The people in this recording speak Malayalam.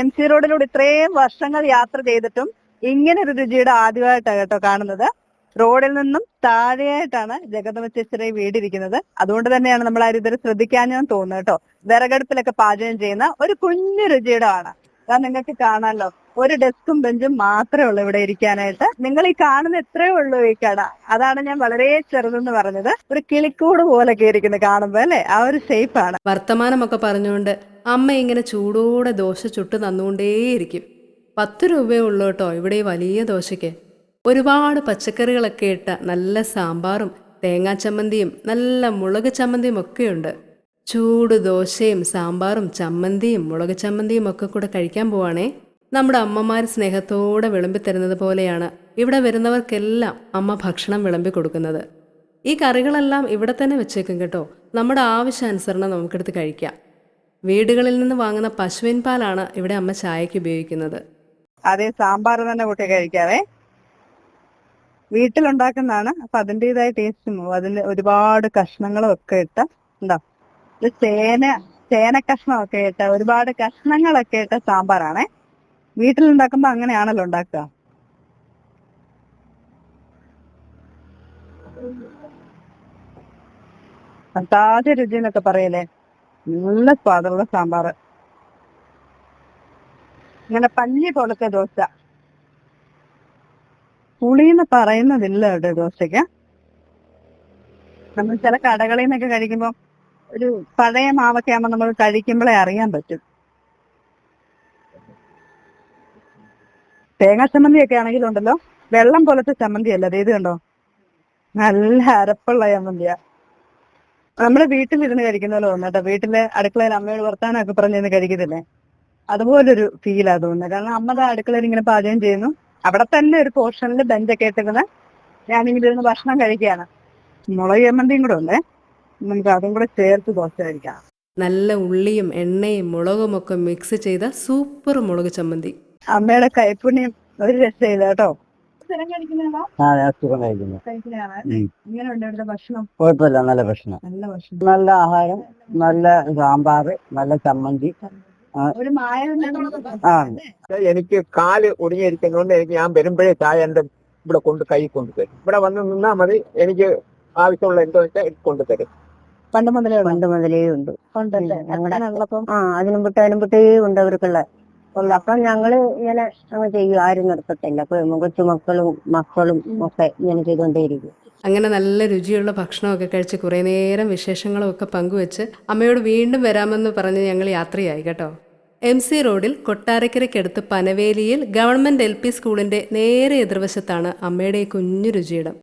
എം സി റോഡിലൂടെ ഇത്രയും വർഷങ്ങൾ യാത്ര ചെയ്തിട്ടും ഇങ്ങനെ ഒരു രുചിയുടെ ആദ്യമായിട്ടാണ് കേട്ടോ കാണുന്നത്. റോഡിൽ നിന്നും താഴെയായിട്ടാണ് ചേച്ചിയുടെ വീടിരിക്കുന്നത്. അതുകൊണ്ട് തന്നെയാണ് നമ്മൾ ആരും ഇതൊരു ശ്രദ്ധിക്കാനും തോന്നുന്നത് കേട്ടോ. വിറകടുപ്പിലൊക്കെ പാചകം ചെയ്യുന്ന ഒരു കുഞ്ഞു രുചിയുടെ ആണ് അത് നിങ്ങൾക്ക് കാണാമല്ലോ ഒരു ഡെസ്കും ബെഞ്ചും മാത്രമേ ഉള്ളൂ ഇവിടെ ഇരിക്കാനായിട്ട്. നിങ്ങൾ ഈ കാണുന്ന എത്രയേ ഉള്ളൂ ഈ കട. അതാണ് ഞാൻ വളരെ ചെറുതെന്ന് പറഞ്ഞത്. ഒരു കിളിക്കൂട് പോലൊക്കെ ഇരിക്കുന്നത് കാണുമ്പോ അല്ലെ? ആ ഒരു ഷേപ്പാണ് വർത്തമാനമൊക്കെ പറഞ്ഞുകൊണ്ട് അമ്മ ഇങ്ങനെ ചൂടോടെ ദോശ ചുട്ട് തന്നുകൊണ്ടേയിരിക്കും. പത്ത് രൂപയേ ഉള്ളൂ കേട്ടോ ഇവിടെ വലിയ ദോശയ്ക്ക്. ഒരുപാട് പച്ചക്കറികളൊക്കെ ഇട്ട നല്ല സാമ്പാറും തേങ്ങാ ചമ്മന്തിയും നല്ല മുളക് ചമ്മന്തിയും ഒക്കെയുണ്ട് ചൂട് ദോശയും സാമ്പാറും ചമ്മന്തിയും മുളക് ചമ്മന്തിയും ഒക്കെ കൂടെ കഴിക്കാൻ പോവാണേ. നമ്മുടെ അമ്മമാർ സ്നേഹത്തോടെ വിളമ്പി തരുന്നത് പോലെയാണ് ഇവിടെ വരുന്നവർക്കെല്ലാം അമ്മ ഭക്ഷണം വിളമ്പി കൊടുക്കുന്നത്. ഈ കറികളെല്ലാം ഇവിടെ തന്നെ വെച്ചേക്കും കേട്ടോ. നമ്മുടെ ആവശ്യാനുസരണം നമുക്കെടുത്ത് കഴിക്കാം. വീടുകളിൽ നിന്ന് വാങ്ങുന്ന പശുവിൻ പാലാണ് ഇവിടെ അമ്മ ചായക്ക് ഉപയോഗിക്കുന്നത്. അതെ സാമ്പാർ തന്നെ കൂട്ടി കഴിക്കാവേ. വീട്ടിലുണ്ടാക്കുന്നതാണ് അപ്പൊ അതിന്റെതായ ടേസ്റ്റും അതിൽ ഒരുപാട് കഷ്ണങ്ങളും ഒക്കെ ഇട്ട ഉണ്ടോ? ഇത് ചേന ചേന കഷ്ണമൊക്കെ ഇട്ട ഒരുപാട് കഷ്ണങ്ങളൊക്കെ ഇട്ട സാമ്പാറാണേ. വീട്ടിലുണ്ടാക്കുമ്പോ അങ്ങനെയാണല്ലോ ഉണ്ടാക്കുക. അസാധ്യ രുചി എന്നൊക്കെ പറയലേ നല്ല സ്വാദുള്ള സാമ്പാർ ഇങ്ങനെ പഞ്ഞി പോലത്തെ ദോശ. പുളിന്ന് പറയുന്നതില്ല അവിടെ ദോശയ്ക്ക്. നമ്മൾ ചില കടകളിൽ നിന്നൊക്കെ കഴിക്കുമ്പോൾ ഒരു പഴയ മാവൊക്കെ ആകുമ്പോൾ നമ്മൾ കഴിക്കുമ്പോഴേ അറിയാൻ പറ്റും. തേങ്ങാ ചമ്മന്തി ഒക്കെ ആണെങ്കിലുണ്ടല്ലോ വെള്ളം പോലത്തെ ചമ്മന്തി അല്ല ഇത് കണ്ടോ? നല്ല അരപ്പുള്ള ചമ്മന്തിയാ. നമ്മുടെ വീട്ടിലിരുന്ന് കഴിക്കുന്ന പോലെ തോന്നുന്നു വീട്ടിലെ അടുക്കളയിൽ അമ്മയോട് വർത്താനമൊക്കെ പറഞ്ഞിരുന്ന് കഴിക്കത്തില്ലേ? അതുപോലൊരു ആ തോന്നുന്നത് കാരണം അമ്മ അടുക്കളയിൽ ഇങ്ങനെ പാചകം ചെയ്യുന്നു. അവിടെ തന്നെ ഒരു പോർഷനിൽ ബെഞ്ചൊക്കെ ഇട്ടിരുന്ന് ഞാനിങ്ങനെ ഇരുന്ന് ഭക്ഷണം കഴിക്കുകയാണ്. മുളക് ചമ്മന്തിയും കൂടെ ഉണ്ടേ. നമുക്ക് അതും കൂടെ ചേർത്ത് ദോശ കഴിക്കാം. നല്ല ഉള്ളിയും എണ്ണയും മുളകും ഒക്കെ മിക്സ് ചെയ്ത സൂപ്പർ മുളക് ചമ്മന്തി. അമ്മയുടെ കൈപ്പുണ്യം ഒരു രക്ഷയില്ല കേട്ടോ. കുഴപ്പമില്ല നല്ല ഭക്ഷണം. നല്ല ഭക്ഷണം. നല്ല ആഹാരം നല്ല സാമ്പാർ നല്ല ചമ്മന്തി. ഒരു മായ ആ. എനിക്ക് കാൽ ഒടിഞ്ഞിരിക്കുന്നതുകൊണ്ട് എനിക്ക് ഞാൻ വരുമ്പോഴേ ചായ എന്റെ ഇവിടെ കൊണ്ട് കൈ കൊണ്ടുതരും ഇവിടെ വന്ന് നിന്നാ മതി എനിക്ക് ആവശ്യമുള്ള എന്തോ വെച്ചാൽ കൊണ്ടുതരും പണ്ട് മുതലേ. പണ്ട് മുതലേ ഉണ്ട്. ഉണ്ടല്ലേ ഞങ്ങളുടെ- അങ്ങനെയുള്ളപ്പം ആ അതിനും പുട്ടേ അതിനും വിട്ടേ ഉണ്ട് അവർക്കുള്ള ഉള്ള. അപ്പൊ ഞങ്ങൾ ഇങ്ങനെ അങ്ങ് ചെയ്യും. ആരും നിർത്തത്തില്ല. കൊച്ചുമക്കളും മക്കളും ഒക്കെ ഇങ്ങനെ ചെയ്തുകൊണ്ടേയിരിക്കും അങ്ങനെ നല്ല രുചിയുള്ള ഭക്ഷണമൊക്കെ കഴിച്ച് കുറേ നേരം വിശേഷങ്ങളും ഒക്കെ പങ്കുവെച്ച് അമ്മയോട് വീണ്ടും വരാമെന്ന് പറഞ്ഞ് ഞങ്ങൾ യാത്രയായി കേട്ടോ. എം സി റോഡിൽ കൊട്ടാരക്കരയ്ക്കടുത്ത് പനവേലിയിൽ ഗവൺമെന്റ് എൽ പി സ്കൂളിന്റെ നേരെ എതിർവശത്താണ് അമ്മയുടെ കുഞ്ഞു രുചിയിടം.